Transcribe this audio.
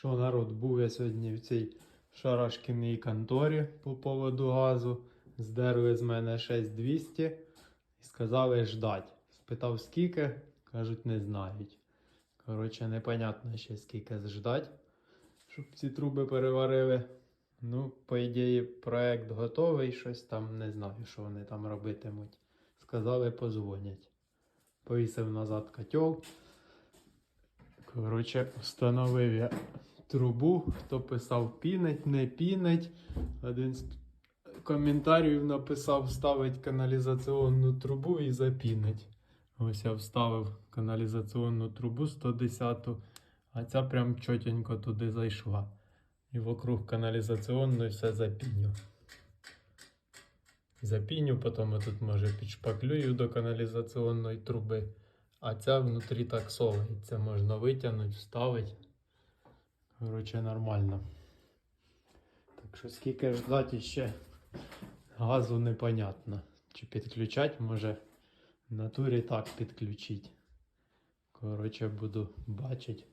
Що народ, був я сьогодні в цій шарашкіній конторі по поводу газу. Здерли з мене 6200 і сказали ждать. Спитав скільки, кажуть, не знають. Коротше, непонятно ще скільки ждать, щоб ці труби переварили. Ну, по ідеї, проект готовий, щось там не знаю, що вони там робитимуть. Сказали, позвонять. Повісив назад котел. Коротше, встановив я трубу. Хто писав пінить, не пінить. Один з коментарів написав ставить каналізаційну трубу і запінить. Ось я вставив каналізаційну трубу 110, а ця прям чотенько туди зайшла. І вокруг каналізаційної все запіню. Запіню, потім тут може підшпаклюю до каналізаційної труби. А ця внутрі так совається. Можна витягнути, вставити. Коротше, нормально. Так що скільки ждати ще газу непонятно. Чи підключать, може в натурі так підключить. Коротше, буду бачити.